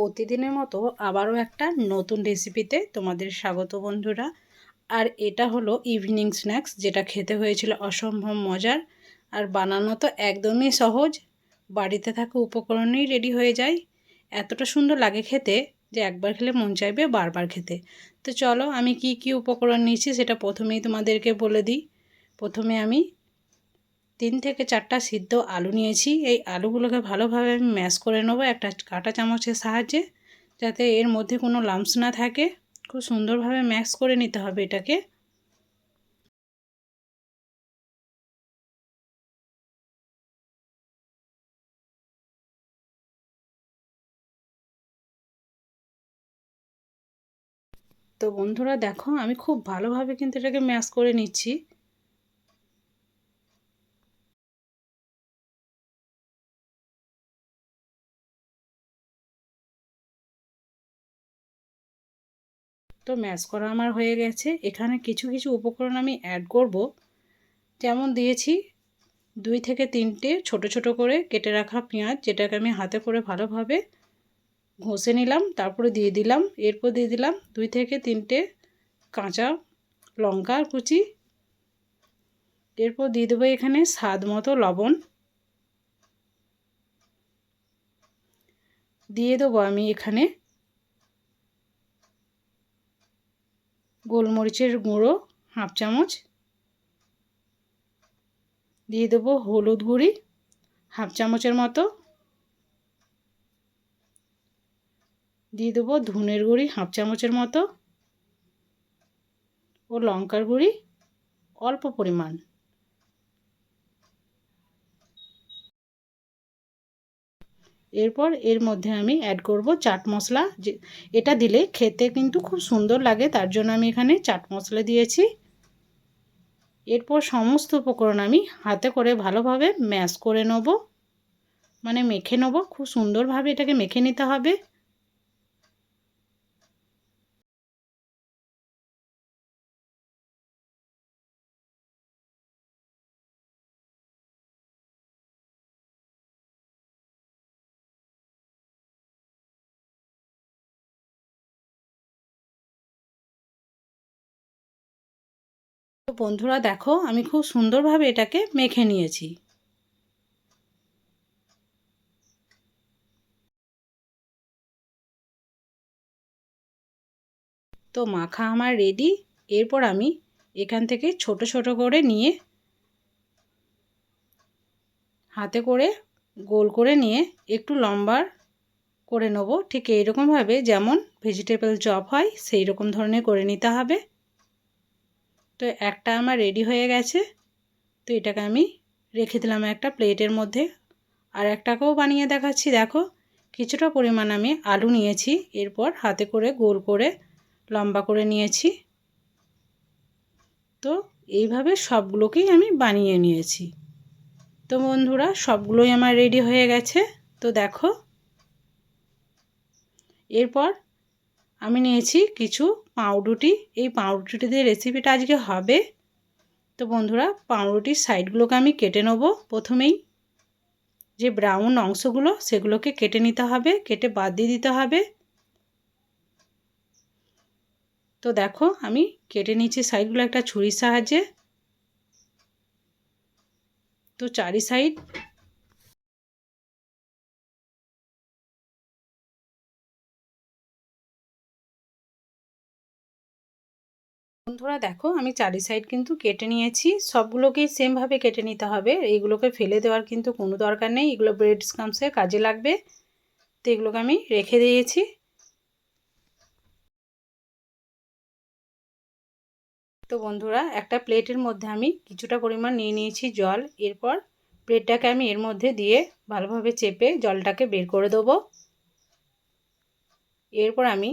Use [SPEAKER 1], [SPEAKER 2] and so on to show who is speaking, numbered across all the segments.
[SPEAKER 1] প্রতিদিনের মতো আবারও একটা নতুন রেসিপিতে তোমাদের স্বাগত বন্ধুরা। আর এটা হলো ইভিনিং স্ন্যাক্স যেটা খেতে হয়েছিল অসম্ভব মজার। আর বানানো তো একদমই সহজ, বাড়িতে থাকা উপকরণেই রেডি হয়ে যায়। এতটা সুন্দর লাগে খেতে যে একবার খেলে মন চাইবে বারবার খেতে। তো চলো আমি কি কি উপকরণ নিয়েছি সেটা প্রথমেই তোমাদেরকে বলে দিই। প্রথমে আমি তিন থেকে চারটা সিদ্ধ আলু নিয়েছি। এই আলুগুলোকে ভালোভাবে আমি ম্যাশ করে নেব একটা কাঁটা চামচের সাহায্যে, যাতে এর মধ্যে কোনো লাম্পস না থাকে। খুব সুন্দরভাবে ম্যাশ করে নিতে হবে এটাকে। তো বন্ধুরা দেখো, আমি খুব ভালোভাবে কিন্তু এটাকে ম্যাশ করে নিচ্ছি। তো ম্যাশ করা আমার হয়ে গেছে। এখানে কিছু কিছু উপকরণ আমি অ্যাড করব। যেমন দিয়েছি দুই থেকে তিনটে ছোট ছোট করে কেটে রাখা পেঁয়াজ, যেটাকে আমি হাতে করে ভালোভাবে ঘষে নিলাম, তারপরে দিয়ে দিলাম, এরপর দিয়ে দিলাম দুই থেকে তিনটে কাঁচা লঙ্কা কুচি। এরপর দিয়ে দেবো এখানে স্বাদ মতো লবণ। দিয়ে দেবো আমি এখানে গোলমরিচের গুঁড়ো, হাফ চামচ। দিয়ে দেবো হলুদ গুঁড়ি, হাফ চামচের মতো। দিয়ে দেবো ধুনের গুঁড়ি, হাফ চামচের মতো। ও লঙ্কার গুঁড়ি, অল্প পরিমাণ। এরপর এর মধ্যে আমি অ্যাড করব চাট মশলা। যে, এটা দিলে খেতে কিন্তু খুব সুন্দর লাগে, তার জন্য আমি এখানে চাট মশলা দিয়েছি। এরপর সমস্ত উপকরণ আমি হাতে করে ভালোভাবে ম্যাশ করে নেব। মানে মেখে নেব, খুব সুন্দরভাবে এটাকে মেখে নিতে হবে। তো বন্ধুরা দেখো, আমি খুব সুন্দরভাবে এটাকে মেখে নিয়েছি। তো মাখা আমার রেডি এরপর আমি এখান থেকে ছোট ছোট করে নিয়ে হাতে করে গোল করে নিয়ে একটু লম্বার করে নেব। ঠিক এইরকমভাবে যেমন ভেজিটেবল চপ হয় সেই রকম ধরনের করে নিতে হবে। তো একটা আমার রেডি হয়ে গেছে। তো এটাকে আমি রেখে দিলাম একটা প্লেটের মধ্যে। আর একটাকেও বানিয়ে দেখাচ্ছি, দেখো। কিছুটা পরিমাণ আমি আলু নিয়েছি, এরপর হাতে করে গোল করে লম্বা করে নিয়েছি। তো এইভাবে সবগুলোকেই আমি বানিয়ে নিয়েছি। তো বন্ধুরা, সবগুলোই আমার রেডি হয়ে গেছে। তো দেখো। এরপর আমি নিয়েছি কিছু পাউরুটি। এই পাউরুটি দিয়ে রেসিপিটা আজকে হবে। তো বন্ধুরা, পাউরুটির সাইডগুলোকে আমি কেটে নেব। প্রথমেই যে ব্রাউন অংশগুলো, সেগুলোকে কেটে নিতে হবে, কেটে বাদ দিয়ে দিতে হবে। তো দেখো, আমি কেটে নিচ্ছি সাইডগুলো একটা ছুরির সাহায্যে। তো চারি সাইড বন্ধুরা দেখো, আমি চারি সাইড কিন্তু কেটে নিয়েছি। সবগুলোকেই সেমভাবে কেটে নিতে হবে। এইগুলোকে ফেলে দেওয়ার কিন্তু কোনো দরকার নেই। এগুলো ব্রেড স্কামসে কাজে লাগবে। তো এগুলোকে আমি রেখে দিয়েছি। তো বন্ধুরা, একটা প্লেটের মধ্যে আমি কিছুটা পরিমাণ নিয়ে নিয়েছি জল। এরপর প্লেটটাকে আমি এর মধ্যে দিয়ে ভালোভাবে চেপে জলটাকে বের করে দেবো। এরপর আমি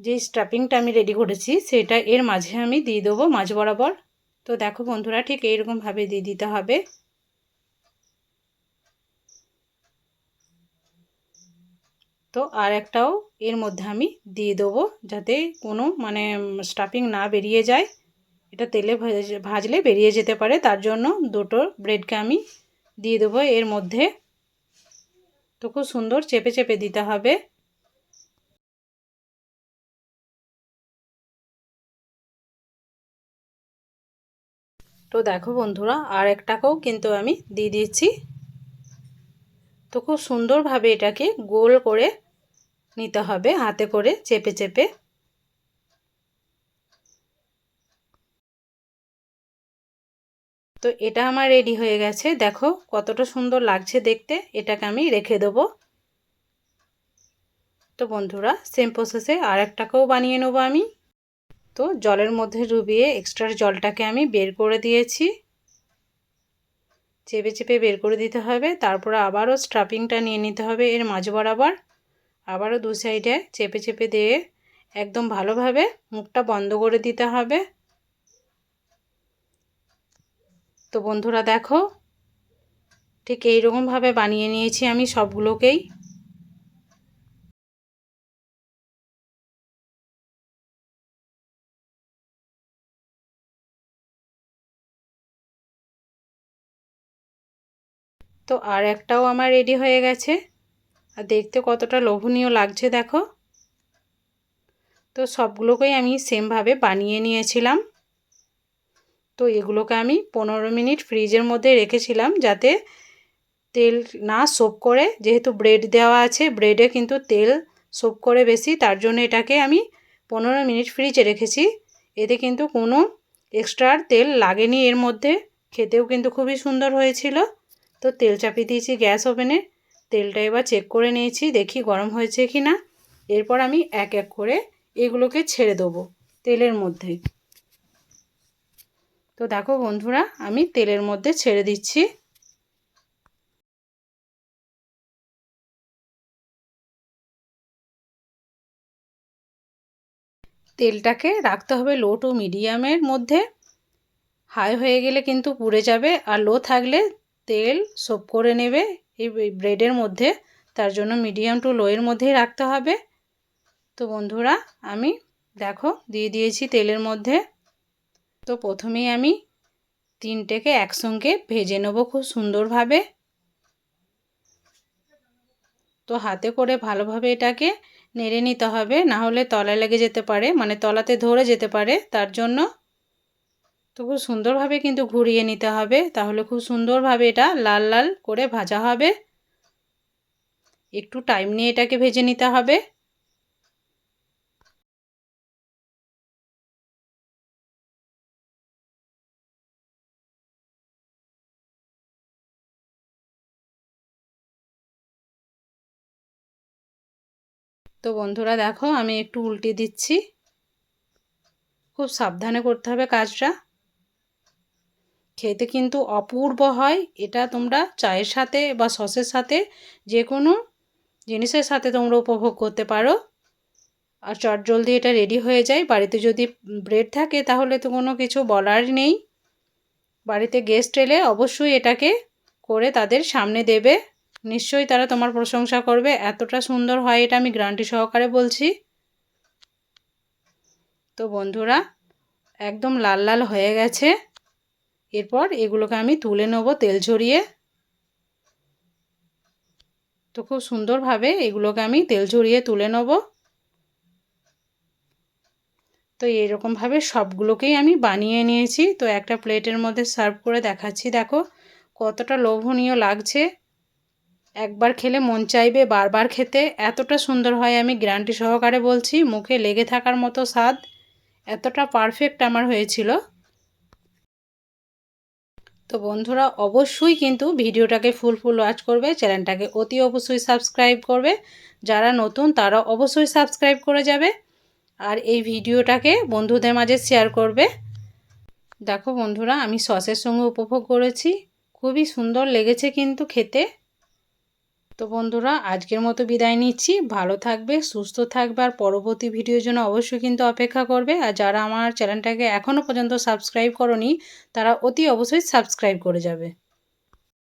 [SPEAKER 1] যে স্টাফিংটা আমি রেডি করেছি, সেটা এর মাঝে আমি দিয়ে দেবো মাঝ বরাবর। তো দেখো বন্ধুরা, ঠিক এইরকমভাবে দিয়ে দিতে হবে। তো আর একটাও এর মধ্যে আমি দিয়ে দেবো যাতে কোনো মানে স্টাফিং না বেরিয়ে যায়। এটা তেলে ভাজলে বেরিয়ে যেতে পারে, তার জন্য দুটো ব্রেডকে আমি দিয়ে দেবো এর মধ্যে। তো তো খুব সুন্দর চেপে চেপে দিতে হবে। তো দেখো বন্ধুরা, আর একটাকেও কিন্তু আমি দিয়ে দিচ্ছি। তো খুব সুন্দরভাবে এটাকে গোল করে নিতে হবে, হাতে করে চেপে চেপে। তো এটা আমার রেডি হয়ে গেছে। দেখো কতটা সুন্দর লাগছে দেখতে, এটাকে আমি রেখে দেবো। তো বন্ধুরা সেম প্রসেসে আর একটাকেও বানিয়ে নেব আমি। তো জলের মধ্যে ডুবিয়ে এক্সট্রা জলটাকে আমি বের করে দিয়েছি। চেপে চেপে বের করে দিতে হবে, তারপরে আবারও স্ট্রাপিংটা নিয়ে নিতে হবে এর মাঝ বরাবর। আবারও দু সাইডে চেপে চেপে দিয়ে একদম ভালোভাবে মুখটা বন্ধ করে দিতে হবে। তো বন্ধুরা দেখো, ঠিক এইরকমভাবে বানিয়ে নিয়েছি আমি সবগুলোকেই। তো আর একটাও আমার রেডি হয়ে গেছে। আর দেখতে কতটা লোভনীয় লাগছে, দেখো। তো সবগুলোকেই আমি সেমভাবে বানিয়ে নিয়েছিলাম। তো এগুলোকে আমি পনেরো মিনিট ফ্রিজের মধ্যে রেখেছিলাম যাতে তেল না সোপ করে। যেহেতু ব্রেড দেওয়া আছে ব্রেডে কিন্তু তেল সোপ করে বেশি, তার জন্য এটাকে আমি পনেরো মিনিট ফ্রিজে রেখেছি। এতে কিন্তু কোনো এক্সট্রা তেল লাগেনি। এর মধ্যে খেতেও কিন্তু খুবই সুন্দর হয়েছিল। তো তেল চাপিয়ে দিয়েছি গ্যাস ওভেনে। তেলটা এবার চেক করে নিয়েছি, দেখি গরম হয়েছে কি না এরপর আমি এক এক করে এগুলোকে ছেড়ে দেবো তেলের মধ্যে। তো দেখো বন্ধুরা, আমি তেলের মধ্যে ছেড়ে দিচ্ছি। তেলটাকে রাখতে হবে লো টু মিডিয়ামের মধ্যে। হাই হয়ে গেলে কিন্তু পুড়ে যাবে আর লো থাকলে তেল সোপ করে নেবে। এই ব্রেডের মধ্যে। তার জন্য মিডিয়াম টু লোয়ের মধ্যেই রাখতে হবে। তো বন্ধুরা, আমি দেখো, দিয়ে দিয়েছি তেলের মধ্যে। তো প্রথমেই আমি তিনটেকে একসঙ্গে ভেজে নেব খুব সুন্দরভাবে। তো হাতে করে ভালোভাবে এটাকে নেড়ে নিতে হবে। না হলে তলায় লেগে যেতে পারে মানে তলাতে ধরে যেতে পারে। তার জন্য তো খুব সুন্দরভাবে কিন্তু ঘুরিয়ে নিতে হবে। তাহলে খুব সুন্দরভাবে এটা লাল লাল করে ভাজা হবে। একটু টাইম নিয়ে এটাকে ভেজে নিতে হবে। তো বন্ধুরা দেখো, আমি একটু উল্টে দিচ্ছি। খুব সাবধানে করতে হবে কাজটা। খেতে কিন্তু অপূর্ব হয়। এটা তোমরা চায়ের সাথে বা সসের সাথে যে কোনো জিনিসের সাথে তোমরা উপভোগ করতে পারো। আর চট জলদি এটা রেডি হয়ে যায়। বাড়িতে যদি ব্রেড থাকে তাহলে তো কোনো কিছু বলার নেই। বাড়িতে গেস্ট এলে অবশ্যই এটাকে করে তাদের সামনে দেবে। নিশ্চয়ই তারা তোমার প্রশংসা করবে। এতটা সুন্দর হয় এটা আমি গ্রান্টি সহকারে বলছি। তো বন্ধুরা, একদম লাল লাল হয়ে গেছে। এরপর এগুলোকে আমি তুলে নেব তেল ঝরিয়ে। তো খুব সুন্দরভাবে এগুলোকে আমি তেল ঝরিয়ে তুলে নেব। তো এরকমভাবে সবগুলোকেই আমি বানিয়ে নিয়েছি। তো একটা প্লেটের মধ্যে সার্ভ করে দেখাচ্ছি, দেখো কতটা লোভনীয় লাগছে। একবার খেলে মন চাইবে বারবার খেতে। এতটা সুন্দর হয় আমি গ্যারান্টি সহকারে বলছি, মুখে লেগে থাকার মতো স্বাদ। এতটা পারফেক্ট আমার হয়েছিল। তো বন্ধুরা, অবশ্যই কিন্তু ভিডিওটাকে ফুল ফুল ওয়াচ করবে চ্যানেলটাকে অতি অবশ্যই সাবস্ক্রাইব করবে। যারা নতুন, তারা অবশ্যই সাবস্ক্রাইব করে যাবে আর এই ভিডিওটাকে বন্ধুদের মাঝে শেয়ার করবে। দেখো বন্ধুরা, আমি সসের সঙ্গে উপভোগ করেছি, খুবই সুন্দর লেগেছে কিন্তু খেতে। তো বন্ধুরা, আজকের মতো বিদায় নিচ্ছি। ভালো থাকবে, সুস্থ থাকবে, আর পরবর্তী ভিডিওর জন্য অবশ্যই কিন্তু অপেক্ষা করবে। আর যারা আমার চ্যানেলটাকে এখনও পর্যন্ত সাবস্ক্রাইব করনি, তারা অতি অবশ্যই সাবস্ক্রাইব করে যাবে।